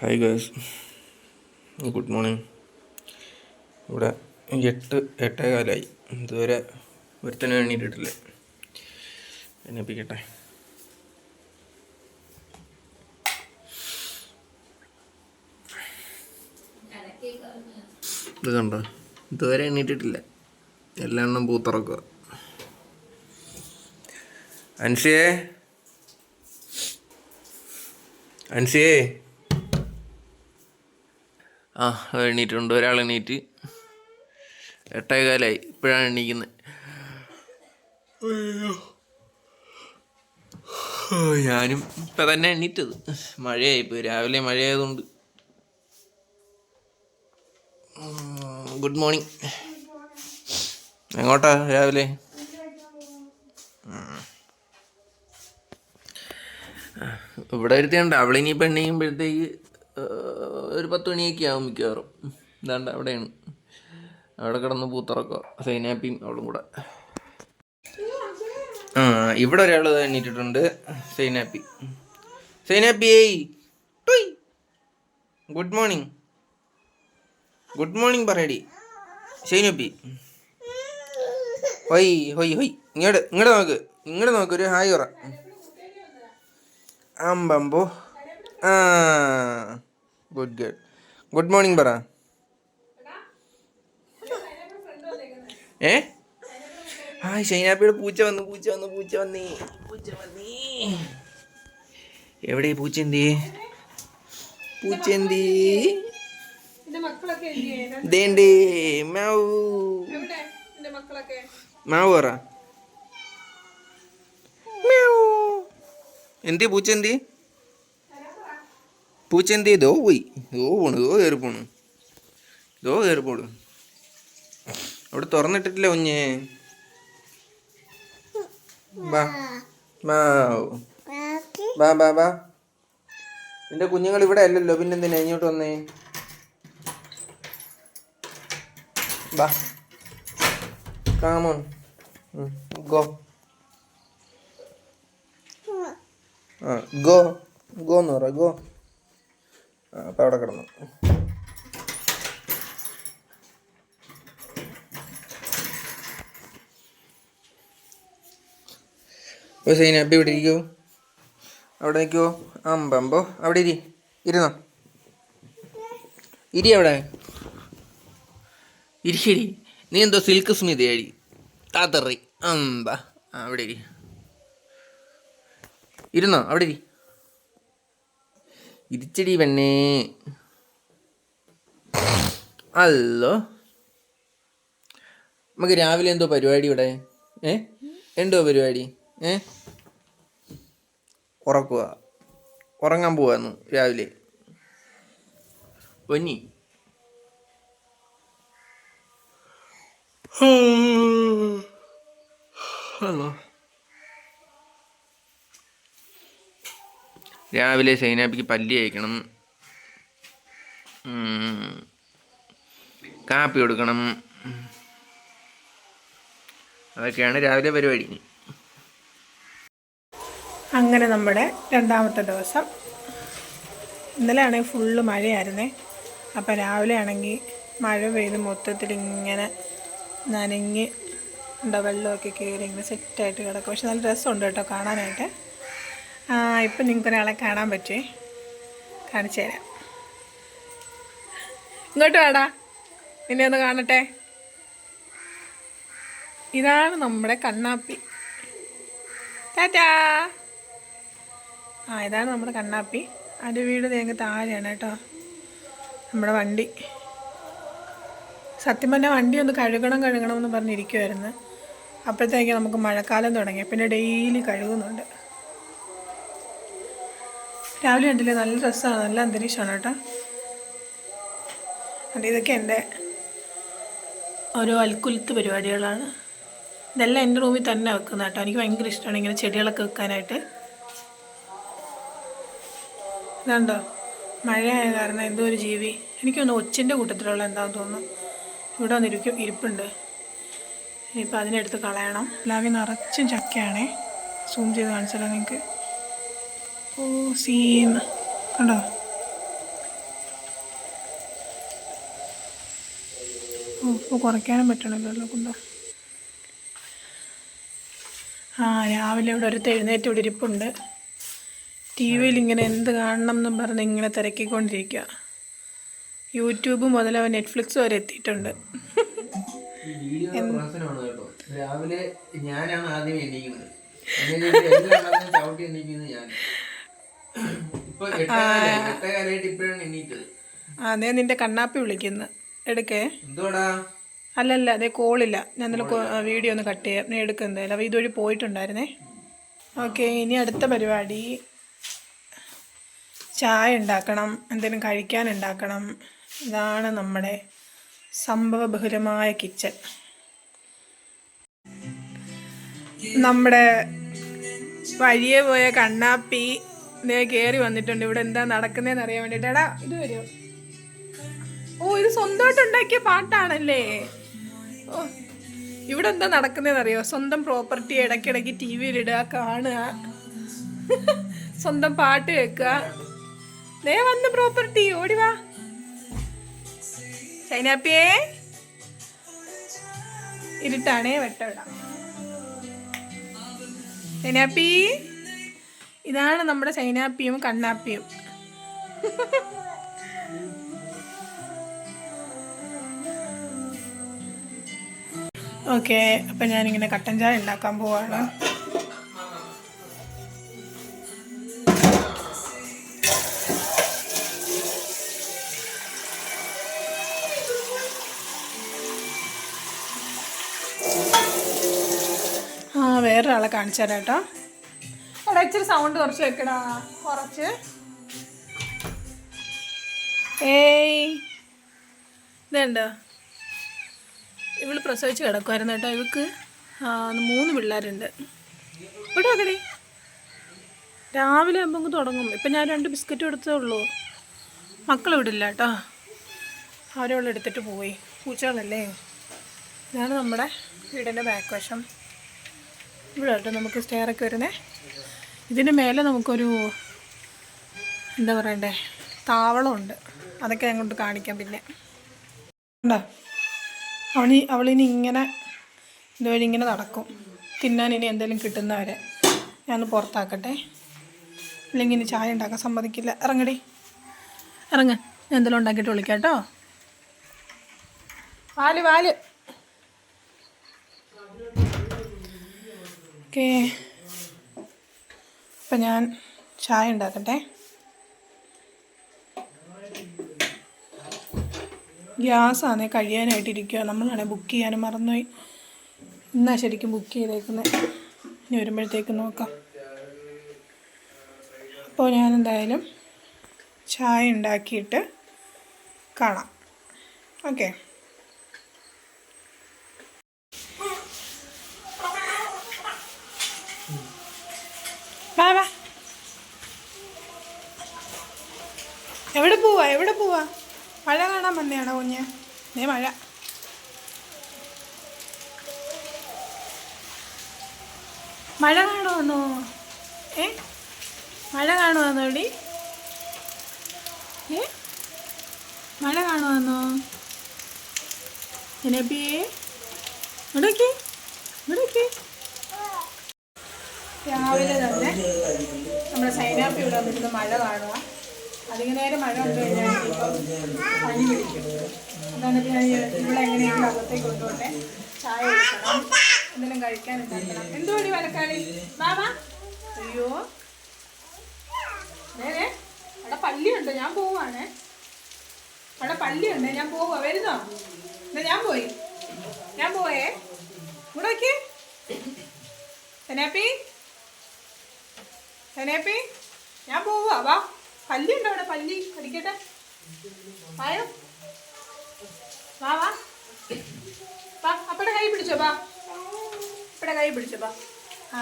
Hi girls good morning ഇവിടെ എട്ട് എട്ടേ കാലായി ഇതുവരെ ഒരുത്തനെ എണ്ണീട്ടിട്ടില്ല എണ്ണിപ്പിക്കട്ടെ ഇത് കണ്ടോ? ഇതുവരെ എണ്ണീട്ടിട്ടില്ല എല്ലാ എണ്ണം പൂത്തിറക്കുക. അൻസിയേ? അൻസിയേ? ആ എണീറ്റുണ്ട് ഒരാൾ എണീറ്റ് എട്ടേകാലായി. ഇപ്പോഴാണ് എണീക്കുന്നത്. ഞാനും ഇപ്പം തന്നെ എണീറ്റത്. മഴയായി ഇപ്പോൾ രാവിലെ മഴയായതുകൊണ്ട്. ഗുഡ് മോർണിംഗ് എങ്ങോട്ടാ രാവിലെ? ഇവിടെ ഒരുത്തിയുണ്ട്. അവളിനി പെണ്ണിയുമ്പോഴത്തേക്ക് ഒരു പത്ത് മണിയൊക്കെ ആവും മിക്കവാറും. ഇതാണ്ട് അവിടെയാണ്. അവിടെ കിടന്ന് പൂത്തിറക്കുക. സൈനാപ്പിയും അവളും കൂടെ. ആ ഇവിടെ ഒരാൾ എണ്ണീറ്റിട്ടുണ്ട് സൈനാപ്പി. സൈനാപ്പി toy. Good morning. Good morning പറയടി. സൈനാപ്പി. ഹൊയ് ഹൊയ് ഹൊയ്. ഇങ്ങോട്ട് ഇങ്ങോട്ട് നോക്ക്. ഇങ്ങോട്ട് നോക്ക് ഒരു ഹായ് പറ. അമ്പമ്പോ ആ. ഗുഡ് ഗുഡ് ഗുഡ് മോർണിംഗ് പറ ഏ ഹായ് ഷൈനാപ്പിയുടെ പൂച്ച വന്നു പൂച്ച വന്നു പൂച്ച വന്നേ. പൂച്ച വന്നേ. എവിടെ പൂച്ച എന്തി? പൂച്ച എന്തി? ദേണ്ടേ മാവൂ. മാവ് പറ. എന്തി പൂച്ച എന്തി? പൂച്ച എന്തി പോയി. ദോ പോണു. ദോ കയറി പോണു. ദോ കയറി പോണു. അവിടെ തുറന്നിട്ടിട്ടില്ല കുഞ്ഞേ. ബാ. ബാ ബാ ബാ നിന്റെ കുഞ്ഞുങ്ങൾ ഇവിടെ അല്ലല്ലോ. പിന്നെ എന്തിനാ ഇങ്ങോട്ട് വന്നേ? ബാ. കാമോൺ ഗോ ആ ഗോ ഗോ എന്ന് പറ ഗോ. ആ അപ്പം അവിടെ കിടന്നു. സൈന അപ്പം ഇവിടെ ഇരിക്കോ. അവിടെ നിൽക്കുമോ അമ്പമ്പോ അവിടെ ഇരി. ഇരുന്നോ? ഇരി അവിടെ. ഇരിക്കടി നീ എന്തോ സിൽക്ക് സ്മിതയാടി താത്തറി. അമ്പ അവിടെ ഇരി. ഇരുന്നോ? അവിടെ ഇരി. ഇരിച്ചടി പെണ്ണേ. അല്ലോ. നമുക്ക് രാവിലെ എന്തോ പരിപാടി ഇവിടെ. ഏ? എന്തോ പരിപാടി? ഏ? ഉറക്കുക ഉറങ്ങാൻ പോവാന്നു രാവിലെ. പൊന്നി. രാവിലെ സൈനാപ്പിക്ക് പല്ലി അയക്കണം കാപ്പി കൊടുക്കണം. അതൊക്കെയാണ് രാവിലെ പരിപാടി. അങ്ങനെ നമ്മുടെ രണ്ടാമത്തെ ദിവസം. ഇന്നലെ ആണെങ്കിൽ ഫുള്ള് മഴയായിരുന്നേ. അപ്പം രാവിലെ ആണെങ്കിൽ മഴ പെയ്ത് മൊത്തത്തിൽ ഇങ്ങനെ നനഞ്ഞ് എന്താ വെള്ളമൊക്കെ കയറി ഇങ്ങനെ സെറ്റായിട്ട് കിടക്കും പക്ഷെ നല്ല രസമുണ്ട് കേട്ടോ കാണാനായിട്ട്. ആ ഇപ്പം നിങ്ങൾക്കൊരാളെ കാണാൻ പറ്റുമേ കാണിച്ചു തരാം. ഇങ്ങോട്ട് വേടാ. നിന്നെ ഒന്ന് കാണട്ടെ. ഇതാണ് നമ്മുടെ കണ്ണാപ്പി. ടാറ്റാ. ആ ഇതാണ് നമ്മുടെ കണ്ണാപ്പി. അതിന്റെ വീട് തേങ്ങ താഴെയാണ് കേട്ടോ. നമ്മുടെ വണ്ടി. സത്യം പറഞ്ഞാൽ വണ്ടി ഒന്ന് കഴുകണം കഴുകണം എന്ന് പറഞ്ഞിരിക്കുമായിരുന്നു അപ്പോഴത്തേക്ക് നമുക്ക് മഴക്കാലം തുടങ്ങി. പിന്നെ ഡെയിലി കഴുകുന്നുണ്ട്. രാവിലെ കണ്ടില്ലേ? നല്ല രസമാണ് നല്ല അന്തരീക്ഷമാണ് കേട്ടോ. അത് ഇതൊക്കെ എന്റെ ഓരോ അൽക്കുലത്ത് പരിപാടികളാണ്. ഇതെല്ലാം എന്റെ റൂമിൽ തന്നെ വെക്കുന്ന കേട്ടോ. എനിക്ക് ഭയങ്കര ഇഷ്ടമാണ് ഇങ്ങനെ ചെടികളൊക്കെ വെക്കാനായിട്ട്. ഇതുണ്ടോ? മഴയായ കാരണം എന്തോ ഒരു ജീവി. എനിക്കൊന്ന് ഒച്ചിന്റെ കൂട്ടത്തിലുള്ള എന്താണെന്ന് തോന്നുന്നു. ഇവിടെ വന്നിരിക്കും ഇരിപ്പുണ്ട്. ഇനിയിപ്പോൾ അതിനെടുത്ത് കളയണം. പ്ലാവിൽ നിറച്ചും ചക്കയാണേ. സൂം ചെയ്ത് കാണിച്ചാലോ നിങ്ങൾക്ക്. ഓ സീം കണ്ടോ? കുറയ്ക്കാനും പറ്റണല്ലോ കൊണ്ടോ ആ രാവിലെ ഇവിടെ ഒരു എഴുന്നേറ്റ് ഇവിടെ ഇരിപ്പുണ്ട്. ടി വിയിൽ ഇങ്ങനെ എന്ത് കാണണം എന്നും പറഞ്ഞ് ഇങ്ങനെ തിരക്കിക്കൊണ്ടിരിക്കുക യൂട്യൂബ് മുതലവ നെറ്റ്ഫ്ലിക്സ് വരെ എത്തിയിട്ടുണ്ട്. രാവിലെ ഞാനാണ് ആദ്യം എണീക്കുന്നത്. ഞാൻ അതേ നിന്റെ കണ്ണാപ്പി വിളിക്കുന്നു. എടുക്കേ. അല്ലല്ല അതേ കോളില്ല. ഞാൻ ഇന്നലെ വീഡിയോ ഒന്ന് കട്ട് ചെയ്യാം. ഞാൻ എടുക്കുന്നതല്ല അപ്പോൾ ഇതുവഴി പോയിട്ടുണ്ടായിരുന്നേ. ഓക്കെ ഇനി അടുത്ത പരിപാടി. ചായ ഉണ്ടാക്കണം. എന്തെങ്കിലും കഴിക്കാൻ ഉണ്ടാക്കണം. ഇതാണ് നമ്മുടെ സംഭവബഹുലമായ കിച്ചൺ. നമ്മുടെ വഴിയെ പോയ കണ്ണാപ്പി ഇതേ കയറി വന്നിട്ടുണ്ട്. ഇവിടെ എന്താ നടക്കുന്നതെന്ന് അറിയാൻ വേണ്ടിട്ട്. ഇത് വരുമോ ഓ ഇത് സ്വന്തമായിട്ട് ഉണ്ടാക്കിയ പാട്ടാണല്ലേ? ഓ ഇവിടെ എന്താ നടക്കുന്നതെന്ന് അറിയോ? സ്വന്തം പ്രോപ്പർട്ടി ഇടയ്ക്കിടയ്ക്ക് ടി വിയിലിടുക കാണുക. സ്വന്തം പാട്ട് കേൾക്കുക. നേ വന്ന് പ്രോപ്പർട്ടി ഓടിവാ ചൈനാപ്പിയേ. ഇരുട്ടാണേ വെട്ടവിടാം. ചൈനാപ്പി. ഇതാണ് നമ്മുടെ സൈനാപ്പിയും കണ്ണാപ്പിയും. ഓക്കെ അപ്പം ഞാനിങ്ങനെ കട്ടൻ ചായ ഉണ്ടാക്കാൻ പോവാണ്. ആ വേറൊരാളെ കാണിച്ചു തരാം കേട്ടോ. ഇച്ചിരി സൗണ്ട് കുറച്ച് വെക്കടാ. കുറച്ച്. ഏയ്. ഇതുണ്ടോ? ഇവൾ പ്രസവിച്ച് കിടക്കുമായിരുന്നു കേട്ടോ ഇവക്ക്. മൂന്ന് പിള്ളേരുണ്ട്. ഇവിടെ വെക്കടി രാവിലെ ആകുമ്പോൾ തുടങ്ങും. ഇപ്പം ഞാൻ രണ്ട് ബിസ്ക്കറ്റ് എടുത്തേ ഉള്ളൂ. മക്കൾ വിടില്ല കേട്ടോ. അവരോളം എടുത്തിട്ട് പോയി. പൂച്ചകളല്ലേ? ഇതാണ് നമ്മുടെ വീടിന്റെ ബാക്ക് വശം. ഇവിടെ കേട്ടോ നമുക്ക് സ്റ്റെയറൊക്കെ വരുന്നേ. ഇതിന് മേലെ നമുക്കൊരു എന്താ പറയണ്ടേ താവളമുണ്ട്. അതൊക്കെ അങ്ങോട്ട് കാണിക്കാം പിന്നെ. ഉണ്ടോ അവളി അവളിനി ഇങ്ങനെ ഇതുവഴി ഇങ്ങനെ നടക്കും. തിന്നാൻ ഇനി എന്തെങ്കിലും കിട്ടുന്നവരെ ഞാൻ പുറത്താക്കട്ടെ. അല്ലെങ്കിൽ ഇനി ചായ ഉണ്ടാക്കാൻ സമ്മതിക്കില്ല. ഇറങ്ങടി. ഇറങ്ങ. ഞാൻ എന്തെങ്കിലും ഉണ്ടാക്കിയിട്ട് വിളിക്കാം കേട്ടോ. വാൽ വാൽ. ഓക്കേ. അപ്പം ഞാൻ ചായ ഉണ്ടാക്കട്ടെ. ഗ്യാസാണേ കഴിയാനായിട്ടിരിക്കുക നമ്മളാണെ ബുക്ക് ചെയ്യാനും മറന്നുപോയി. എന്നാ ശരിക്കും ബുക്ക് ചെയ്തേക്കുന്നത് ഇനി വരുമ്പോഴത്തേക്ക് നോക്കാം. അപ്പോൾ ഞാൻ എന്തായാലും ചായ ഉണ്ടാക്കിയിട്ട് കാണാം. ഓക്കെ വാ വാ എവിടെ പോവാ? എവിടെ പോവാ? മഴ കാണാൻ വന്നെയാണോ കുഞ്ഞ്? നീ മഴ. മഴ കാണുമെന്നോ ഏ? മഴ കാണുമെന്നോ എടി? ഏ? മഴ കാണുമെന്നോ എനപ്പിയേ ഇവിടേക്ക് ഇവിടേക്ക് രാവിലെ തന്നെ നമ്മുടെ സൈനാപ്പി ഇവിടെ വന്നിരുന്ന് മഴ കാണുക അധിക മഴ ഉണ്ട് കഴിഞ്ഞാൽ ഇപ്പം പനി പിടിക്കും. ഇപ്പം ഞാൻ ഇവിടെ എങ്ങനെയെങ്കിലും ചായ കുടിക്കണം എന്തെങ്കിലും കഴിക്കാൻ ഉണ്ടാക്കണം. എന്തുപടി വലക്കാളി മാമാ? അയ്യോ. നേരെ അവിടെ പള്ളിയുണ്ട് ഞാൻ പോവാണേ അവിടെ പള്ളിയുണ്ട് ഞാൻ പോവാ വരുന്നോ? എന്നാ ഞാൻ പോയി. ഞാൻ പോയേ ഇങ്ങോട്ടേക്ക് സനാപ്പി? സനാപ്പി? ഞാൻ പോവാ വാ. പല്ലി ഉണ്ടോ അവിടെ? പല്ലി കടിക്കട്ടെ. ആയോ വാ വാ. വാ അപ്പടെ കൈ പിടിച്ചോ വാ. അപ്പടെ കൈ പിടിച്ചോ വാ. ആ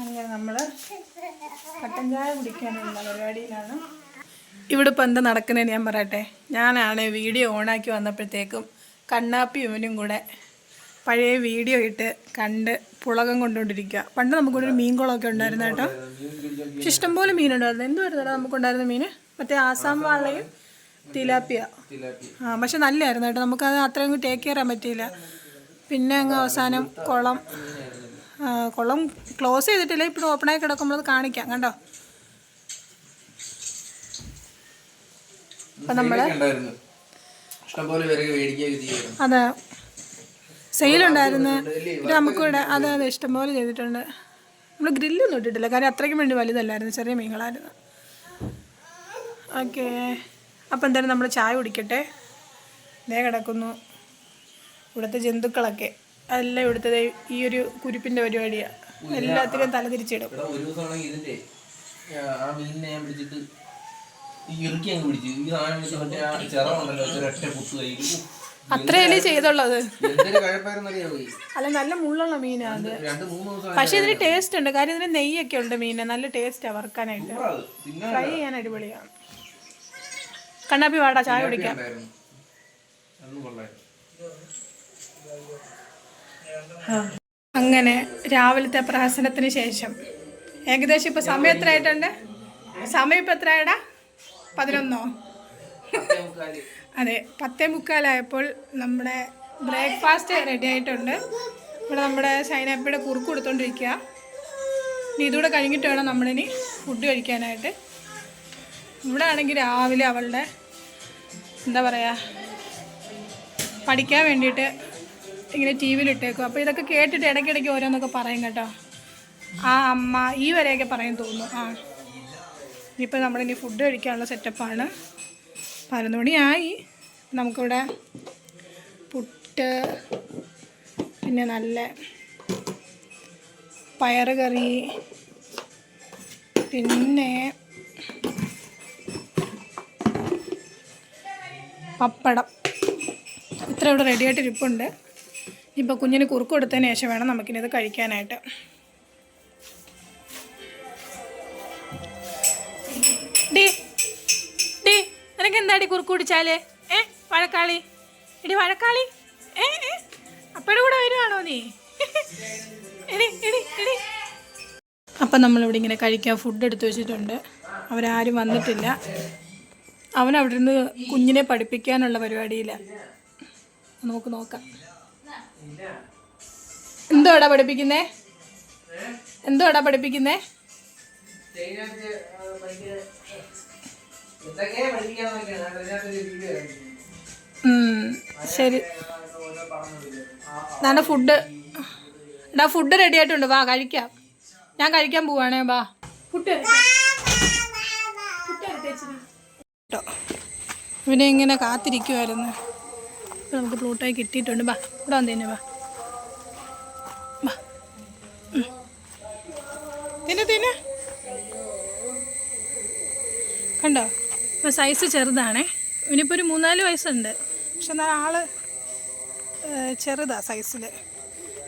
അങ്ങനെ നമ്മൾ കട്ടൻ ചായ കുടിക്കാനുള്ള പരിപാടിയിലാണ്. ഇവിടെ ഇപ്പം എന്താ നടക്കുന്നതെന്ന് ഞാൻ പറയട്ടെ. ഞാനാണ് വീഡിയോ ഓണാക്കി വന്നപ്പോഴത്തേക്കും കണ്ണാപ്പി ഇവനും കൂടെ പഴയ വീഡിയോ ഇട്ട് കണ്ട് പുളകം കൊണ്ടുകൊണ്ടിരിക്കുക. പണ്ട് നമുക്കൊരു മീൻകുളമൊക്കെ മീൻ കുളമൊക്കെ ഉണ്ടായിരുന്നു കേട്ടോ പക്ഷെ ഇഷ്ടംപോലെ മീനുണ്ടായിരുന്നു. എന്തുവായിരുന്നു നമുക്കുണ്ടായിരുന്ന മീൻ മറ്റേ ആസാം വാളയും തിലാപ്പിയ. ആ പക്ഷെ നല്ലതായിരുന്നു കേട്ടോ. നമുക്കത് അത്രയും ടേക്ക് കെയർ ചെയ്യാൻ പറ്റിയില്ല. പിന്നെ അങ്ങ് അവസാനം കുളം. കുളം ക്ലോസ് ചെയ്തിട്ടില്ല. ഇപ്പോഴും ഓപ്പണായി കിടക്കുമ്പോൾ അത് കാണിക്കാം. കണ്ടോ? അപ്പൊ നമ്മൾ ഉണ്ടായിരുന്നു അതെ. സെയിലുണ്ടായിരുന്നു ഉണ്ടായിരുന്നു. നമുക്കിവിടെ അതെ അതെ ഇഷ്ടംപോലെ ചെയ്തിട്ടുണ്ട്. നമ്മൾ ഗ്രില്ലൊന്നും ഇട്ടിട്ടില്ല. കാര്യം അത്രയ്ക്കും വേണ്ടി വലുതല്ലായിരുന്നു. ചെറിയ മീനുകളായിരുന്നു. ഓക്കെ. അപ്പം എന്തായാലും നമ്മൾ ചായ കുടിക്കട്ടെ. ദേ കിടക്കുന്നു. ഇവിടുത്തെ ജന്തുക്കളൊക്കെ. എല്ലാം ഇവിടുത്തെ ഈ ഒരു കുരുപ്പിന്റെ പരിപാടിയാണ് എല്ലാത്തിനും തല തിരിച്ചിടും. ഒരു ദിവസമാണെങ്കിൽ ഇതിന്റെ ആ, ആ പിടിച്ചിട്ട് ഈ ഇറുക്കി അങ്ങ് പിടിച്ചു. ഈ സാധനം വെച്ച് മറ്റേ ആ ചിറവുണ്ടല്ലോ ഒരൊറ്റ കുത്തു കയ്യിൽ അത്രയല്ലേ ചെയ്തുള്ളത്? അല്ല നല്ല മുള്ളുള്ള മീനാണ് അത്. പക്ഷേ ഇതിന് ടേസ്റ്റ് ഉണ്ട്. കാര്യം ഇതിന് നെയ്യൊക്കെ ഉണ്ട് മീന്. നല്ല ടേസ്റ്റാ വറുക്കാനായിട്ട്. ഫ്രൈ ചെയ്യാൻ അടിപൊളിയാണ്. കണ്ണാപ്പി വാടാ ചായ കുടിക്കാം. അങ്ങനെ രാവിലത്തെ പ്രഹസനത്തിന് ശേഷം. ഏകദേശം ഇപ്പൊ സമയം എത്ര ആയിട്ടുണ്ട് സമയം ഇപ്പൊ എത്രയാടാ പതിനൊന്നോ. അതെ പത്തേ മുക്കാലായപ്പോൾ നമ്മുടെ ബ്രേക്ക്ഫാസ്റ്റ് റെഡി ആയിട്ടുണ്ട്. ഇവിടെ നമ്മുടെ സൈനാപ്പിയുടെ കുറുക്ക് കൊടുത്തോണ്ടിരിക്കുക ഇനി ഇതുകൂടെ കഴിഞ്ഞിട്ട് വേണം നമ്മളിനി ഫുഡ് കഴിക്കാനായിട്ട്. ഇവിടെ ആണെങ്കിൽ രാവിലെ അവളുടെ എന്താ പറയുക പഠിക്കാൻ വേണ്ടിയിട്ട് ഇങ്ങനെ ടി വിയിൽ ഇട്ടേക്കും അപ്പോൾ ഇതൊക്കെ കേട്ടിട്ട് ഇടയ്ക്കിടയ്ക്ക് ഓരോന്നൊക്കെ പറയും കേട്ടോ. ആ അമ്മ ഈ വരെയൊക്കെ പറയാൻ തോന്നുന്നു. ആ. ഇനിയിപ്പോൾ നമ്മളിനി ഫുഡ് കഴിക്കാനുള്ള സെറ്റപ്പാണ് പതിനൊന്ന് മണിയായി. നമുക്കിവിടെ പുട്ട് പിന്നെ നല്ല പയറ് കറി പിന്നെ പപ്പടം. ഇത്ര ഇവിടെ റെഡിയായിട്ട് ഇരിപ്പുണ്ട് ഇപ്പോൾ കുഞ്ഞിന് കുറുക്ക് കൊടുത്തതിന് ശേഷം വേണം നമുക്കിനിത് കഴിക്കാനായിട്ട്. നിനക്ക് എന്താടി കുറുക്ക് കുടിച്ചാലേ? ഏ വഴക്കാളി. എടി വഴക്കാളി. ഏ അപ്പയുടെ കൂടെ വരുവാണോ നീ? എടി എടി എടി. അപ്പം നമ്മളിവിടെ ഇങ്ങനെ കഴിക്കാൻ ഫുഡ് എടുത്തു വെച്ചിട്ടുണ്ട്. അവരാരും വന്നിട്ടില്ല. അവൻ അവിടെ നിന്ന് കുഞ്ഞിനെ പഠിപ്പിക്കാനുള്ള പരിപാടിയില്ല നമുക്ക് നോക്കാം. എന്തോടാ പഠിപ്പിക്കുന്നേ? എന്തോടാ പഠിപ്പിക്കുന്നേ? ശരി. നല്ല ഫുഡ് എടാ ഫുഡ് റെഡി ആയിട്ടുണ്ട് വാ കഴിക്കാം. ഞാൻ കഴിക്കാൻ പോവാണേ വാ. ഫുഡ് കേട്ടോ ഇവനെ ഇങ്ങനെ കാത്തിരിക്കുമായിരുന്നു നമുക്ക് പ്ലൂട്ടായി കിട്ടിയിട്ടുണ്ട്. വാ ഇവിടെ വന്നേനെ വാ. വാ. തിന്നെ തിന്നെ. കണ്ടോ? ഇപ്പം സൈസ് ചെറുതാണേ. ഇനിയിപ്പോൾ ഒരു മൂന്നാൽ വയസ്സുണ്ട്. പക്ഷെ എന്നാൽ ഏഹ് ചെറുതാ സൈസിൽ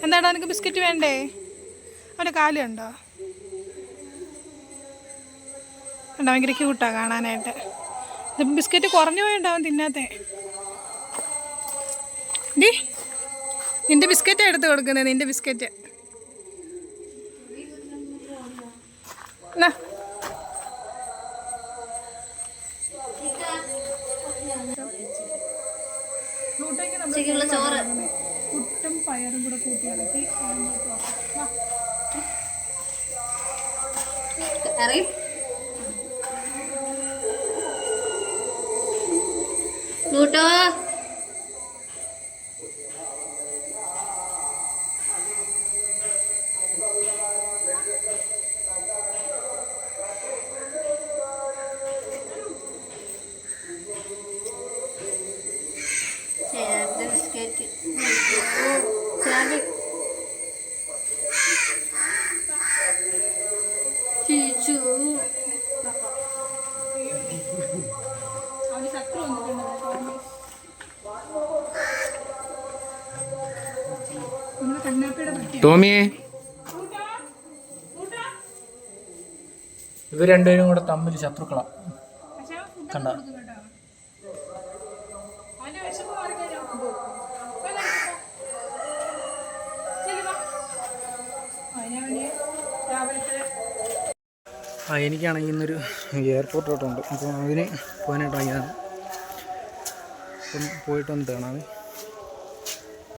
എന്താടാ നിനക്ക് ബിസ്ക്കറ്റ് വേണ്ടേ? അവന്റെ കാലുണ്ടോ കണ്ടോ? ഭയങ്കര ക്യൂട്ടാ കാണാനായിട്ട്. ബിസ്ക്കറ്റ് കുറഞ്ഞു പോയിണ്ടാവും തിന്നാത്തേ? ഡി നിന്റെ ബിസ്ക്കറ്റ് എടുത്ത് കൊടുക്കുന്നത് നിന്റെ ബിസ്ക്കറ്റ്. എന്നാ ഉച്ചയ്ക്കുള്ള ചോറ്. പുട്ടും പയറും കൂടെ കൂട്ടി ഇളക്കി. അറിയും നൂട്ടോ ടോമിയെ. ഇവർ രണ്ടുപേരും കൂടെ തമ്മിൽ ശത്രുക്കളാ. കണ്ട. ആ എനിക്കാണെങ്കിൽ ഇന്നൊരു എയർപോർട്ടോട്ടുണ്ട് അപ്പോൾ അതിന് പോകാനായിട്ട് വാങ്ങിയതാണ് അപ്പം പോയിട്ടൊന്ന് തേണാമേ